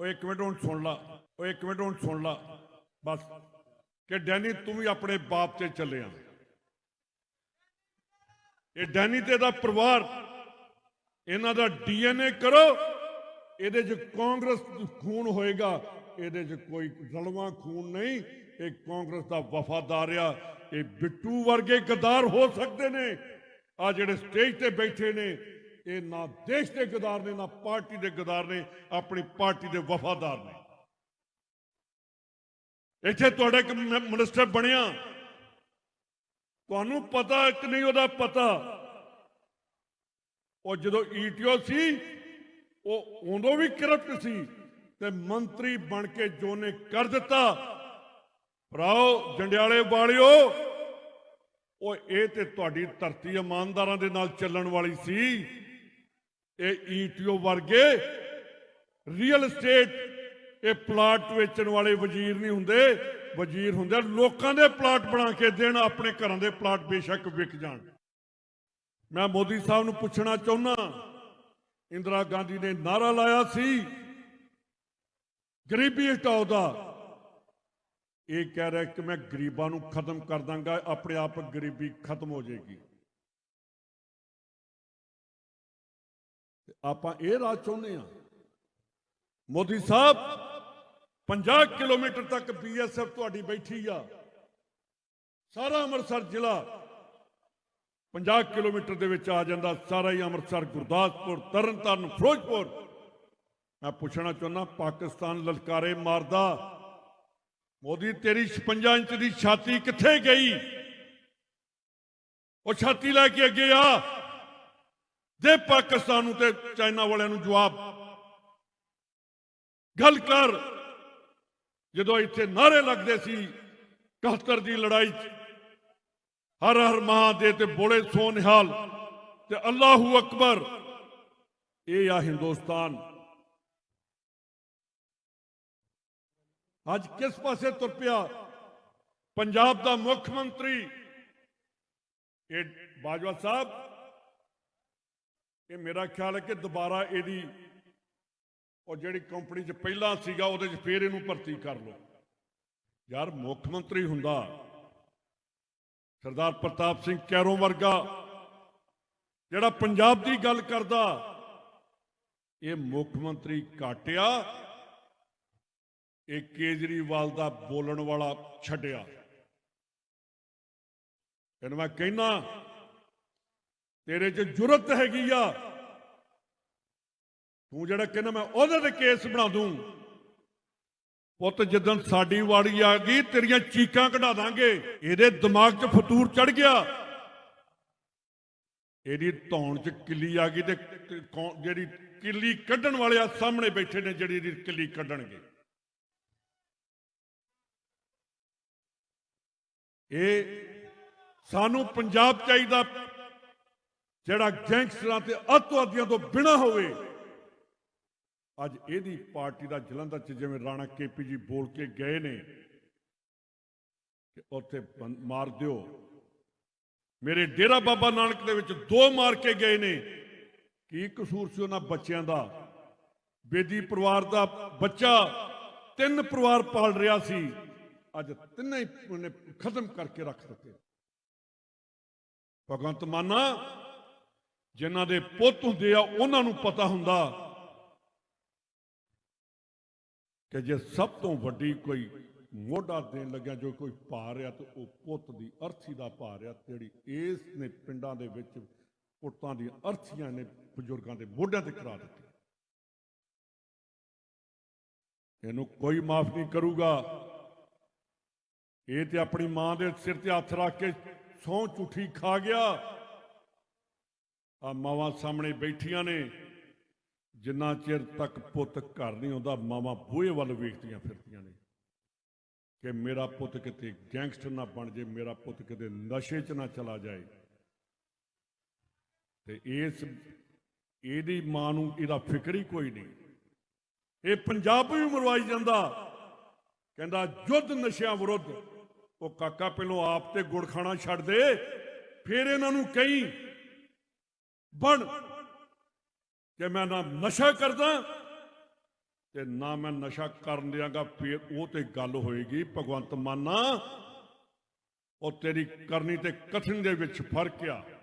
ਉਹ ਇੱਕ ਮਿੰਟ ਹੁਣ ਸੁਣ ਲਾ ਉਹ ਇੱਕ ਮਿੰਟ ਹੁਣ ਸੁਣ ਲਾ। ਬਸ ਕਿ ਡੈਨੀ ਤੂੰ ਵੀ ਆਪਣੇ ਬਾਪ ਤੇ ਚੱਲਿਆ। ਇਹ ਡੈਨੀ ਤੇ ਦਾ ਪਰਿਵਾਰ, ਇਹਨਾਂ ਦਾ ਡੀਐਨਏ ਕਰੋ, ਇਹਦੇ 'ਚ ਕਾਂਗਰਸ ਖੂਨ ਹੋਏਗਾ, ਇਹਦੇ 'ਚ ਕੋਈ ਰਲਵਾਂ ਖੂਨ ਨਹੀਂ, ਇਹ ਕਾਂਗਰਸ ਦਾ ਵਫਾਦਾਰ ਆ, ਇਹ ਬਿੱਟੂ ਵਰਗੇ ਗਦਾਰ ਹੋ ਸਕਦੇ ਨੇ। ਆ ਜਿਹੜੇ ਸਟੇਜ ਤੇ ਬੈਠੇ ਨੇ ਇਹ ਨਾ ਦੇਸ਼ ਦੇ ਗਦਾਰ ਨੇ, ਨਾ ਪਾਰਟੀ ਦੇ ਗਦਾਰ ਨੇ, ਆਪਣੀ ਪਾਰਟੀ ਦੇ ਵਫਾਦਾਰ ਨੇ। ਇੱਥੇ ਤੁਹਾਡਾ ਇੱਕ ਮ- ਮਿਨਿਸਟਰ ਬਣਿਆ। ਤੁਹਾਨੂੰ ਪਤਾ ਕਿ ਨਹੀਂ ਉਹਦਾ ਪਤਾ। ਉਹ ਜਦੋਂ ਈਟੀਓ ਸੀ, ਉਹ ਉਦੋਂ ਵੀ ਕਰਪਟ ਸੀ ਤੇ ਮੰਤਰੀ ਬਣ ਕੇ ਜੋ ਨੇ ਕਰ ਦਿੱਤਾ। ਭਰਾਓ, ਜੰਡਿਆਲੇ ਵਾਲਿਓ, ਉਹ ਇਹ ਤੇ ਤੁਹਾਡੀ ਧਰਤੀ ਇਮਾਨਦਾਰਾਂ ਦੇ ਨਾਲ ਚੱਲਣ ਵਾਲੀ ਸੀ। ਇਹ ਈਟੀਓ ਵਰਗੇ ਰੀਅਲ ਏਸਟੇਟ ਇਹ ਪਲਾਟ ਵੇਚਣ ਵਾਲੇ ਵਜ਼ੀਰ ਨਹੀਂ ਹੁੰਦੇ। ਵਜ਼ੀਰ ਹੁੰਦੇ ਲੋਕਾਂ ਦੇ ਪਲਾਟ ਬਣਾ ਕੇ ਦੇਣ, ਆਪਣੇ ਘਰਾਂ ਦੇ ਪਲਾਟ ਬੇਸ਼ੱਕ ਵਿਕ ਜਾਣ। ਮੈਂ ਮੋਦੀ ਸਾਹਿਬ ਨੂੰ ਪੁੱਛਣਾ ਚਾਹੁੰਦਾ ਇੰਦਰਾ ਗਾਂਧੀ ਨੇ ਨਾਰਾ ਲਾਇਆ ਸੀ, ਗਰੀਬੀ ਹਟਾਓ ਦਾ। ਇਹ ਕਹਿ ਰਿਹਾ ਕਿ ਮੈਂ ਗਰੀਬਾਂ ਨੂੰ ਖਤਮ ਕਰ ਦਾਂਗਾ, ਆਪਣੇ ਆਪ ਗਰੀਬੀ ਖਤਮ ਹੋ ਜਾਏਗੀ। ਆਪਾਂ ਇਹ ਰਾਜ ਚਾਹੁੰਦੇ ਆ ਮੋਦੀ ਸਾਹਿਬ 50 ਕਿਲੋਮੀਟਰ ਤੱਕ ਬੀਐਸਐਫ ਤੁਹਾਡੀ ਬੈਠੀ ਆ। ਸਾਰਾ ਅੰਮ੍ਰਿਤਸਰ ਜ਼ਿਲ੍ਹਾ 50 ਕਿਲੋਮੀਟਰ ਦੇ ਵਿੱਚ ਆ ਜਾਂਦਾ। ਸਾਰਾ ਹੀ ਅੰਮ੍ਰਿਤਸਰ, ਗੁਰਦਾਸਪੁਰ, ਤਰਨਤਾਰਨ, ਫਿਰੋਜ਼ਪੁਰ। ਮੈਂ ਪੁੱਛਣਾ ਚਾਹੁੰਦਾ, ਪਾਕਿਸਤਾਨ ਲਲਕਾਰੇ ਮਾਰਦਾ। ਮੋਦੀ, ਤੇਰੀ 56 ਇੰਚ ਦੀ ਛਾਤੀ ਕਿੱਥੇ ਗਈ? ਉਹ ਛਾਤੀ ਲੈ ਕੇ ਅੱਗੇ ਆ। ਦੇ ਪਾਕਿਸਤਾਨ ਨੂੰ ਤੇ ਚਾਈਨਾ ਵਾਲਿਆਂ ਨੂੰ ਜਵਾਬ। ਗੱਲ ਕਰ, ਜਦੋਂ ਇੱਥੇ ਨਾਰੇ ਲੱਗਦੇ ਸੀ 71 ਦੀ ਲੜਾਈ 'ਚ, ਹਰ ਹਰ ਮਹਾਦੇਵ ਤੇ ਬੋਲੇ ਸੋ ਨਿਹਾਲ ਤੇ ਅੱਲਾਹੂ ਅਕਬਰ, ਇਹ ਆ ਹਿੰਦੁਸਤਾਨ। ਅੱਜ ਕਿਸ ਪਾਸੇ ਤੁਰ ਪਿਆ? ਪੰਜਾਬ ਦਾ ਮੁੱਖ ਮੰਤਰੀ, ਇਹ ਬਾਜਵਾ ਸਾਹਿਬ ਇਹ ਮੇਰਾ ਖਿਆਲ ਹੈ ਕਿ ਦੁਬਾਰਾ ਇਹਦੀ ਉਹ ਜਿਹੜੀ ਕੰਪਨੀ 'ਚ ਪਹਿਲਾਂ ਸੀਗਾ, ਉਹਦੇ 'ਚ ਫੇਰ ਇਹਨੂੰ ਭਰਤੀ ਕਰ ਲਓ। ਯਾਰ, ਮੁੱਖ ਮੰਤਰੀ ਹੁੰਦਾ। ਸਰਦਾਰ ਪ੍ਰਤਾਪ ਸਿੰਘ ਕੈਰੋਂ ਵਰਗਾ ਜਿਹੜਾ ਪੰਜਾਬ ਦੀ ਗੱਲ ਕਰਦਾ, ਇਹ ਮੁੱਖ ਮੰਤਰੀ ਕਾਟਿਆ, ਇਹ ਕੇਜਰੀਵਾਲ ਦਾ ਬੋਲਣ ਵਾਲਾ ਛੱਡਿਆ। ਇਹਨੂੰ ਮੈਂ ਕਹਿਣਾ ਤੇਰੇ 'ਚ ਜੁਰਤ ਹੈਗੀ ਆ। ਤੂੰ ਜਿਹੜਾ ਕਹਿੰਦਾ ਮੈਂ ਉਹਦੇ ਤੇ ਕੇਸ ਬਣਾ ਦੂੰ। ਪੁੱਤ ਜਦੋਂ ਸਾਡੀ ਵਾੜੀ ਆ ਗਈ, ਤੇਰੀਆਂ ਚੀਕਾਂ ਕਢਾ ਦਾਂਗੇ। ਇਹਦੇ ਦਿਮਾਗ 'ਚ ਫਤੂਰ ਚੜ ਗਿਆ। ਇਹਦੀ ਧੌਣ 'ਚ ਕਿੱਲੀ ਆ ਗਈ ਤੇ ਜਿਹੜੀ ਕਿੱਲੀ ਕੱਢਣ ਵਾਲੇ ਆ ਸਾਹਮਣੇ ਬੈਠੇ ਨੇ ਜਿਹੜੀ ਇਹਦੀ ਕਿੱਲੀ ਕੱਢਣਗੇ। ਇਹ ਸਾਨੂੰ ਪੰਜਾਬ ਚਾਹੀਦਾ ਜਿਹੜਾ ਗੈਂਗਸਟਰਾਂ ਤੇ ਅੱਤਵਾਦੀਆਂ ਤੋਂ ਬਿਨਾ ਹੋਵੇ। ਅੱਜ ਇਹਦੀ ਪਾਰਟੀ ਦਾ ਜਲੰਧਰ ਚ ਜਿਵੇਂ ਰਾਣਾ ਕੇਪੀ ਜੀ ਬੋਲ ਕੇ ਗਏ ਨੇ ਕਿ ਉੱਥੇ ਮਾਰ ਦਿਓ। ਮੇਰੇ ਡੇਰਾ ਬਾਬਾ ਨਾਨਕ ਦੇ ਵਿੱਚ ਦੋ ਮਾਰ ਕੇ ਗਏ ਨੇ। ਕੀ ਕਸੂਰ ਸੀ ਉਹਨਾਂ ਬੱਚਿਆਂ ਦਾ? ਬੇਦੀ ਪਰਿਵਾਰ ਦਾ ਬੱਚਾ, ਤਿੰਨ ਪਰਿਵਾਰ ਪਾਲ ਰਿਹਾ ਸੀ। ਅੱਜ ਤਿੰਨੇ ਹੀ ਉਹਨੇ ਖਤਮ ਕਰਕੇ ਰੱਖ ਦਿੱਤੇ। ਭਗਵੰਤ ਮਾਨਾ ਜਿਨ੍ਹਾਂ ਦੇ ਪੁੱਤ ਹੁੰਦੇ ਆ, ਉਹਨਾਂ ਨੂੰ ਪਤਾ ਹੁੰਦਾ ਕਿ ਜੇ ਸਭ ਤੋਂ ਵੱਡੀ ਕੋਈ ਮੋਢਾ ਦੇਣ ਲੱਗਿਆ, ਜੋ ਕੋਈ ਪਾ ਰਿਹਾ ਤੇ ਉਹ ਪੁੱਤ ਦੀ ਅਰਥੀ ਦਾ ਪਾ ਰਿਹਾ ਜਿਹੜੀ ਇਸ ਨੇ ਪਿੰਡਾਂ ਦੇ ਵਿੱਚ ਪੁੱਤਾਂ ਦੀਆਂ ਅਰਥੀਆਂ ਨੇ ਬਜ਼ੁਰਗਾਂ ਦੇ ਮੋਢਿਆਂ ਤੇ ਕਰਾ ਦਿੱਤੀ ਇਹਨੂੰ ਕੋਈ ਮਾਫ ਨਹੀਂ ਕਰੂਗਾ। ਇਹ ਤੇ ਆਪਣੀ ਮਾਂ ਦੇ ਸਿਰ ਤੇ ਹੱਥ ਰੱਖ ਕੇ ਸੌਂ ਝੂਠੀ ਖਾ ਗਿਆ। ਆ ਮਾਵਾਂ ਸਾਹਮਣੇ ਬੈਠੀਆਂ ਨੇ। ਜਿੰਨਾ ਚਿਰ ਤੱਕ ਪੁੱਤ ਘਰ ਨਹੀਂ ਆਉਂਦਾ ਮਾਵਾਂ ਬੂਹੇ ਵੱਲ ਵੇਖਦੀਆਂ ਫਿਰਦੀਆਂ ਨੇ। ਕਿ ਮੇਰਾ ਪੁੱਤ ਕਿਤੇ ਗੈਂਗਸਟਰ ਨਾ ਬਣ ਜੇ ਮੇਰਾ ਪੁੱਤ ਕਿਤੇ ਨਸ਼ੇ 'ਚ ਨਾ ਚਲਾ ਜਾਏ। ਤੇ ਇਸ, ਇਹਦੀ ਮਾਂ ਨੂੰ ਇਹਦਾ ਫਿਕਰ ਹੀ ਕੋਈ ਨਹੀਂ। ਇਹ ਪੰਜਾਬ ਵੀ ਮਰਵਾਈ ਜਾਂਦਾ। ਕਹਿੰਦਾ ਯੁੱਧ ਨਸ਼ਿਆਂ ਵਿਰੁੱਧ। ਉਹ ਕਾਕਾ, ਪਹਿਲੋਂ ਆਪ ਤੇ ਗੁੜ ਖਾਣਾ ਛੱਡ ਦੇ, ਫਿਰ ਇਹਨਾਂ ਨੂੰ ਕਹੀਂ ਬਣ ਕਿ ਮੈਂ ਨਾ ਨਸ਼ਾ ਕਰਦਾ ਤੇ ਨਾ ਮੈਂ ਨਸ਼ਾ ਕਰਨ ਦਿਆਂਗਾ, ਫਿਰ ਉਹ ਤੇ ਗੱਲ ਹੋਏਗੀ, ਭਗਵੰਤ ਮਾਨਾ ਉਹ ਤੇਰੀ ਕਰਨੀ ਤੇ ਕਥਨ ਦੇ ਵਿੱਚ ਫ਼ਰਕ ਆ।